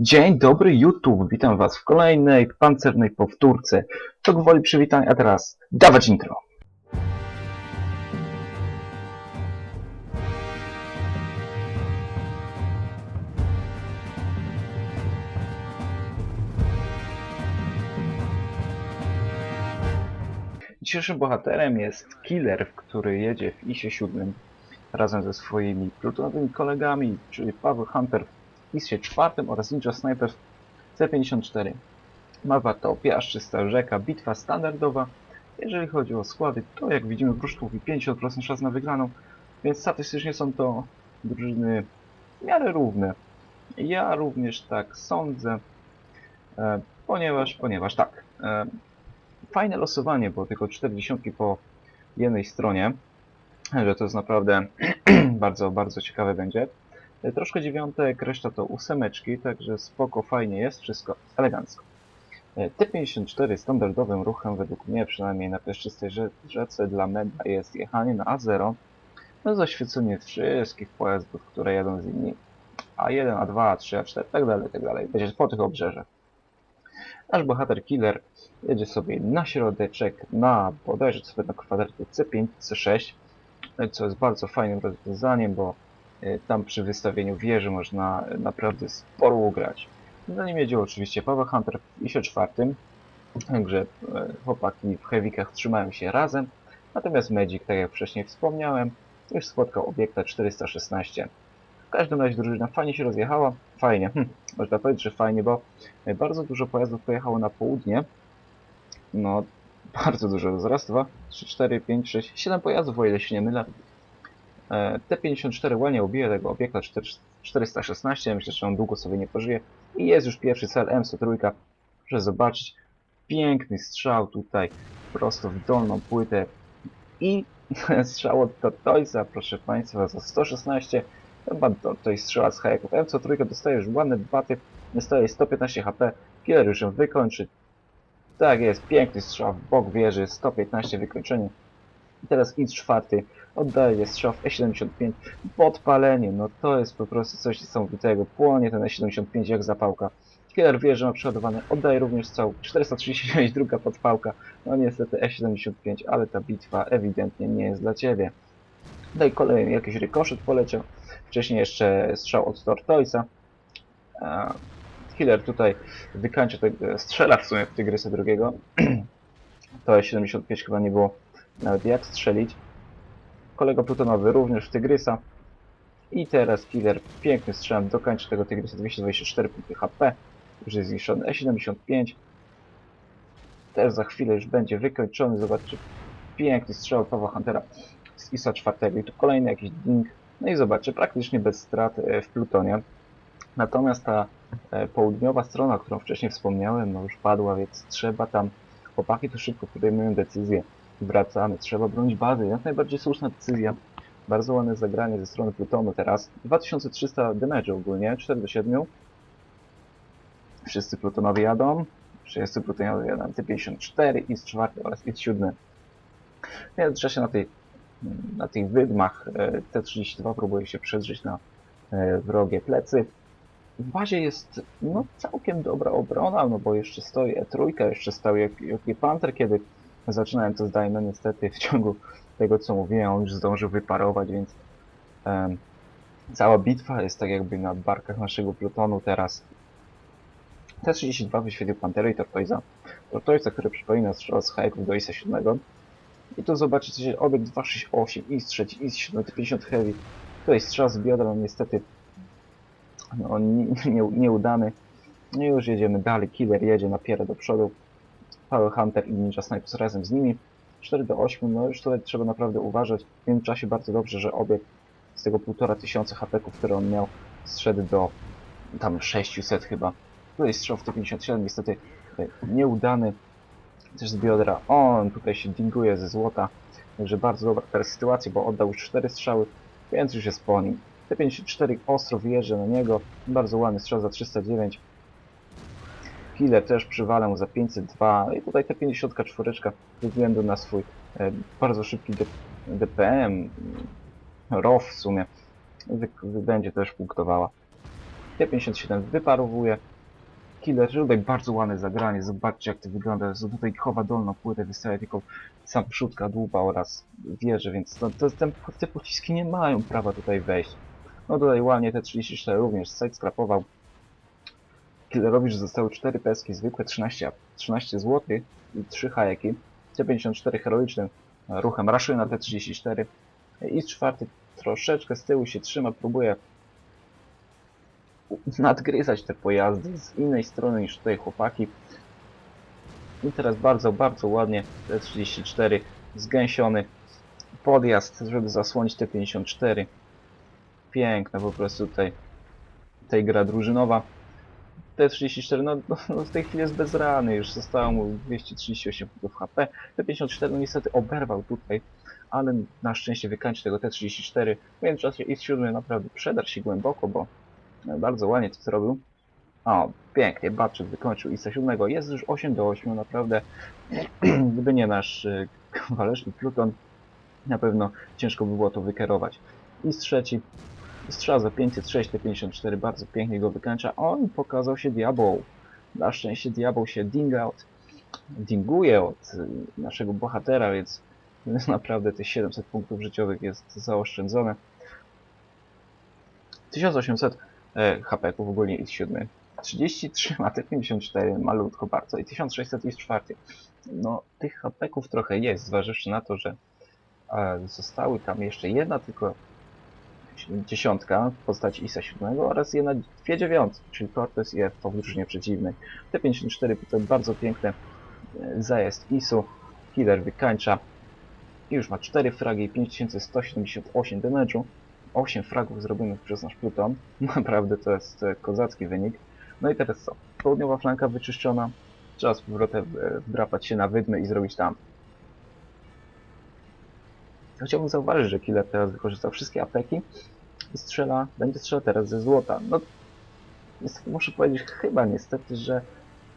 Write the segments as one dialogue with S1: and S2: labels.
S1: Dzień dobry YouTube, witam was w kolejnej pancernej powtórce. To gwoli przywitań, a teraz dawać intro. Dzisiejszym bohaterem jest Killer, który jedzie w ISie 7 razem ze swoimi plutonowymi kolegami, czyli Paweł Hunter ISie 4 oraz Ninja Sniper C54. Mapa to piaszczysta rzeka, bitwa standardowa. Jeżeli chodzi o składy, to jak widzimy w Rusztłowi 50% szans na wygraną, więc statystycznie są to drużyny w miarę równe. Ja również tak sądzę, e, ponieważ, ponieważ tak, e, fajne losowanie, bo tylko 40 po jednej stronie, że to jest naprawdę bardzo, bardzo ciekawe będzie. Troszkę dziewiątek, reszta to ósemeczki, także spoko, fajnie jest, wszystko elegancko. E, T54 standardowym ruchem według mnie, przynajmniej na piaszczystej rze- rzece dla meda jest jechanie na A0, no zaświecenie wszystkich pojazdów, które jadą z nimi. A1, A2, A3, A4, tak dalej, tak dalej. Będzie po tych obrzeżach. Nasz bohater killer jedzie sobie na środeczek, na bodajże sobie na kwadracie C5, C6, e, co jest bardzo fajnym rozwiązaniem, bo tam przy wystawieniu wieży można e, naprawdę sporo ugrać. Za nim jedzie oczywiście Paweł Hunter w ISie czwartym, także e, chłopaki w heavikach trzymają się razem, natomiast Magic, tak jak wcześniej wspomniałem, już spotkał obiekta 416. W każdym razie drużyna fajnie się rozjechała, fajnie, hm, można powiedzieć, że fajnie, bo e, bardzo dużo pojazdów pojechało na południe, no bardzo dużo, raz, dwa, trzy, cztery, pięć, sześć, siedem pojazdów, o ile się nie mylę. E, T54 ładnie ubije tego obiekta 4 416, myślę, że on długo sobie nie pożyje. I jest już pierwszy cel M103. Proszę zobaczyć, piękny strzał tutaj, prosto w dolną płytę. I strzał od Tortoisa, proszę Państwa, za 116. Chyba Tortoise strzela z hajaków. M103 dostaje już ładne baty, dostaje 115 HP. Killer już ją wykończy. Tak jest, piękny strzał w bok wieży, 115 wykończenie. I teraz IC czwarty oddaje strzał w E75, podpalenie, no to jest po prostu coś niesamowitego, płonie ten E75 jak zapałka. Killer wie, że ma przeładowany, oddaje również strzał 439, druga podpałka, no niestety E75, ale ta bitwa ewidentnie nie jest dla Ciebie. Tutaj kolejny jakiś rykoszet poleciał, wcześniej jeszcze strzał od Tortoisa. E, Killer tutaj wykańcza, tego- strzela w sumie w Tygrysa drugiego. To E75 chyba nie było nawet jak strzelić. Kolega plutonowy również w Tygrysa. I teraz Killer piękny strzałem dokończy tego Tygrysa 224 punkty HP. Już jest zniszczony E75. Też za chwilę już będzie wykończony. Zobaczcie, piękny strzał Pawła Huntera z ISA 4. I tu kolejny jakiś ding. No i zobaczcie, praktycznie bez strat e, w Plutonie. Natomiast ta e, południowa strona, o którą wcześniej wspomniałem, no już padła, więc trzeba tam, chłopaki tu szybko podejmują decyzję. Wracamy, trzeba bronić bazy, jak najbardziej słuszna decyzja. Bardzo ładne zagranie ze strony Plutonu teraz. 2300 damage ogólnie, 4 do 7. Wszyscy Plutonowi jadą. Wszyscy Plutonowi jadą T54, IS-4 oraz IS-7. Więc trzeba się na tej na tych wydmach e, T32 próbuje się przedrzeć na e, wrogie plecy. W bazie jest no, całkiem dobra obrona, no bo jeszcze stoi E3, jeszcze stał jak, jak Panther, kiedy zaczynałem to zdanie, no niestety w ciągu tego co mówiłem, on już zdążył wyparować, więc em, cała bitwa jest tak jakby na barkach naszego plutonu teraz. T32 wyświetlił Pantery i Tortoisa. Tortoisa, który przypomina strzał z hajeków do ISA 7. I tu zobaczycie obiekt 268, IS 3, IS 7, 50 Heavy. Tutaj strzał z biodra, no niestety no, nie, nie, nieudany. No już jedziemy dalej. Killer jedzie napiera do przodu. Power Hunter i Ninja Snipers razem z nimi. 4 do 8, no już tutaj trzeba naprawdę uważać. W tym czasie bardzo dobrze, że obiekt z tego 1500 HP, które on miał, zszedł do tam 600 chyba. Tutaj strzał w T57, niestety tutaj nieudany. Też z biodra. On tutaj się dinguje ze złota. Także bardzo dobra teraz sytuacja, bo oddał już 4 strzały, więc już jest po nim. T54 ostro wjeżdża na niego. Bardzo ładny strzał za 309. Killer też przywala mu za 502. I tutaj T54 ze względu na swój e, bardzo szybki DPM, ROW w sumie, będzie też punktowała. T57 wyparowuje. Killer tutaj bardzo ładne zagranie, zobaczcie jak to wygląda, tutaj chowa dolną płytę, wystawia tylko sam przód kadłuba oraz wieże, więc to, ten, te pociski nie mają prawa tutaj wejść. No tutaj ładnie te 34 również side scrapował. Killerowi, zostały 4 peski zwykłe, 13, 13 zł i 3 hajeki. T54 heroicznym ruchem raszuje na T34 i czwarty troszeczkę z tyłu się trzyma, próbuje nadgryzać te pojazdy z innej strony niż tutaj chłopaki. I teraz bardzo, bardzo ładnie T34 zgęsiony podjazd, żeby zasłonić T54. Piękna po prostu tutaj, tutaj gra drużynowa. T34 no, no w tej chwili jest bez rany, już zostało mu 238 punktów HP. T54 no niestety oberwał tutaj, ale na szczęście wykańczy tego T34. W międzyczasie X7 naprawdę przedarł się głęboko, bo bardzo ładnie to zrobił. O, pięknie, Batczyk wykończył ISA 7. Jest już 8 do 8, naprawdę. Gdyby nie nasz y, kawalerzki Pluton, na pewno ciężko by było to wykierować. I z trzeci, strzał za 506 T54, bardzo pięknie go wykańcza. On pokazał się diabeł. Na szczęście diabeł się ding out, dinguje od y, naszego bohatera, więc naprawdę te 700 punktów życiowych jest zaoszczędzone. 1800 e, HP w ogólnie i 7. 33 ma te 54, malutko bardzo i 1600 jest czwarty. No, tych hapeków trochę jest, zważywszy na to, że e, zostały tam jeszcze jedna tylko dziesiątka w postaci ISA 7 oraz jedna dwie dziewiątki, czyli Cortez i F w drużynie przeciwnej. Te 54 to bardzo piękne e, zajazd ISU, killer wykańcza i już ma 4 fragi i 5178 damage'u. 8 fragów zrobionych przez nasz Pluton. Naprawdę to jest e, kozacki wynik. No i teraz co? Południowa flanka wyczyszczona. Trzeba z powrotem e, wdrapać się na wydmy i zrobić tam. Chciałbym zauważyć, że Killer teraz wykorzystał wszystkie apeki i strzela, będzie strzelał teraz ze złota. No, niestety muszę powiedzieć chyba niestety, że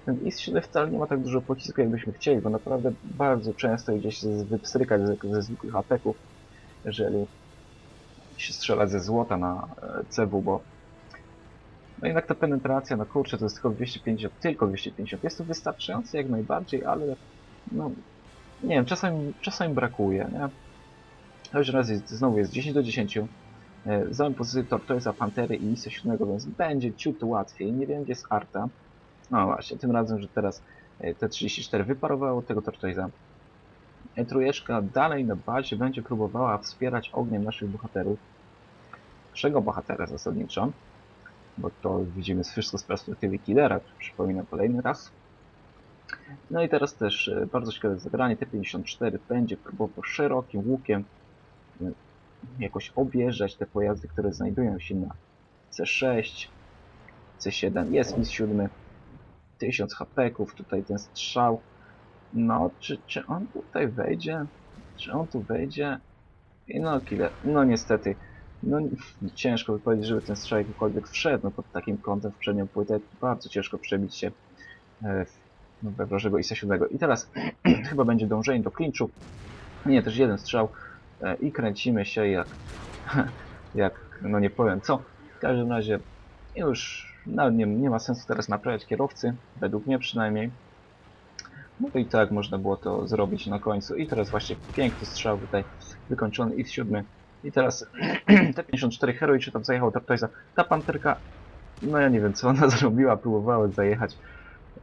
S1: ten IS-7 wcale nie ma tak dużo pocisku, jakbyśmy chcieli, bo naprawdę bardzo często idzie się wypstrykać ze, ze zwykłych apeków, jeżeli się strzela ze złota na e, CW, bo no jednak ta penetracja, no kurczę, to jest tylko 250, tylko 250. Jest to wystarczające jak najbardziej, ale no nie wiem, czasami, czasami brakuje, nie? Każdym razie znowu jest 10 do 10. Zamy pozytor to jest za Pantery i ISO 7, więc będzie ciut łatwiej. Nie wiem gdzie jest Arta. No właśnie, tym razem, że teraz e, T34 wyparowało tego Tortoiza. E, Trójeczka dalej na bazie będzie próbowała wspierać ogniem naszych bohaterów. Naszego bohatera zasadniczo, bo to widzimy wszystko z perspektywy killera, przypominam kolejny raz. No i teraz też e, bardzo ciekawe zagranie, T54 będzie próbował szerokim łukiem jakoś objeżdżać te pojazdy, które znajdują się na C6, C7, jest IS-7, 1000 hapeków, tutaj ten strzał. No, czy, czy on tutaj wejdzie? Czy on tu wejdzie? I no, killer. No niestety, no ciężko by powiedzieć, żeby ten strzał jakkolwiek wszedł, no pod takim kątem w przednią płytę bardzo ciężko przebić się e, no, we wrożego ISA 7. I teraz chyba będzie dążenie do klinczu. Nie, też jeden strzał i kręcimy się jak, jak, no nie powiem co. W każdym razie już nawet nie, nie ma sensu teraz naprawiać kierowcy, według mnie przynajmniej. No i tak można było to zrobić na końcu. I teraz właśnie piękny strzał tutaj wykończony X7. I teraz T54 Hero i czy tam zajechał Tortoisa. Ta panterka, no ja nie wiem co ona zrobiła, próbowała zajechać,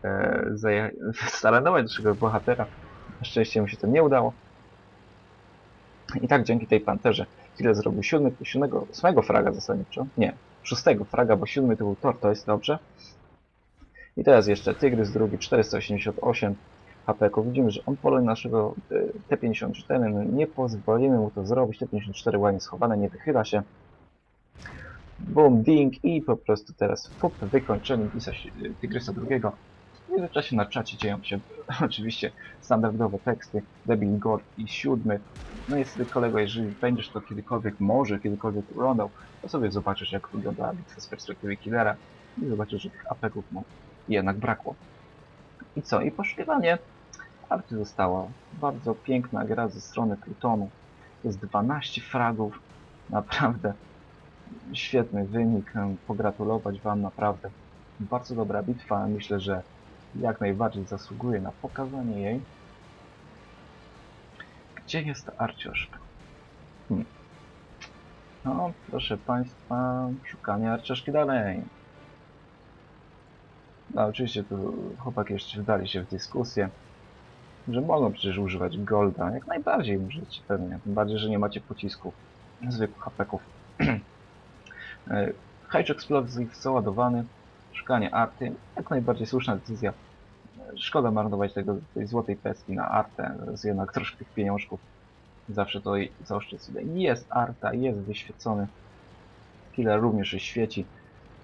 S1: e, zaje staranować naszego bohatera. Na szczęście mu się to nie udało. I tak dzięki tej panterze Killer zrobił siódmy, siódmego, ósmego fraga zasadniczo. Nie, szóstego fraga, bo siódmy to był Tortoise, dobrze. I teraz jeszcze Tygrys drugi, 488 HP. Widzimy, że on poluje naszego e, T54. No nie pozwolimy mu to zrobić. T54 ładnie schowane, nie wychyla się. Boom, ding i po prostu teraz pup wykończony Tisa Tygrysa drugiego. W międzyczasie na czacie dzieją się oczywiście standardowe teksty. Debil God i siódmy. No niestety kolego, jeżeli będziesz to kiedykolwiek, może kiedykolwiek oglądał, to sobie zobaczysz jak wygląda bitwa z perspektywy killera i zobaczysz, że tych apeków mu jednak brakło. I co? I poszukiwanie arty została. Bardzo piękna gra ze strony Plutonu. Jest 12 fragów. Naprawdę świetny wynik, pogratulować Wam naprawdę. Bardzo dobra bitwa, myślę, że jak najbardziej zasługuje na pokazanie jej. Gdzie jest ta arcioszka? Hmm. No, proszę Państwa, szukanie arcioszki dalej. No, oczywiście tu chłopaki jeszcze wdali się w dyskusję, że mogą przecież używać golda. Jak najbardziej możecie pewnie. Tym bardziej, że nie macie pocisków zwykłych hapeków. Hedge Explosive załadowany. Szukanie arty. Jak najbardziej słuszna decyzja. Szkoda marnować tego, tej złotej peski na artę. Jest jednak troszkę tych pieniążków. Zawsze to i- zaoszczędź sobie. Jest arta, jest wyświecony. Killer również świeci.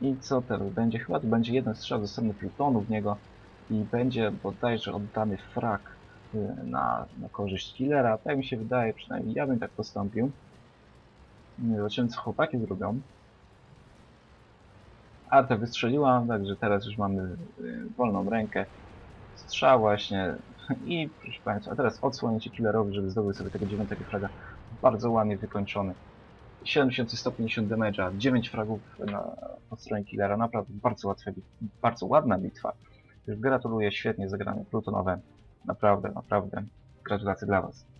S1: I co teraz będzie? Chyba to będzie jeden strzał ze strony Plutonu w niego i będzie bodajże oddany frak y, na, na korzyść Killera. Tak mi się wydaje, przynajmniej ja bym tak postąpił. Zobaczymy co chłopaki zrobią. Arta wystrzeliła, także teraz już mamy y, wolną rękę. Strzał właśnie i proszę Państwa, a teraz odsłonięcie Killerowi, żeby zdobył sobie tego dziewiątego fraga. Bardzo ładnie wykończony. 7150 damage'a, 9 fragów na, po stronie Killera, naprawdę bardzo bardzo ładna bitwa. Gratuluję, świetnie zagrane plutonowe. Naprawdę, naprawdę. Gratulacje dla Was.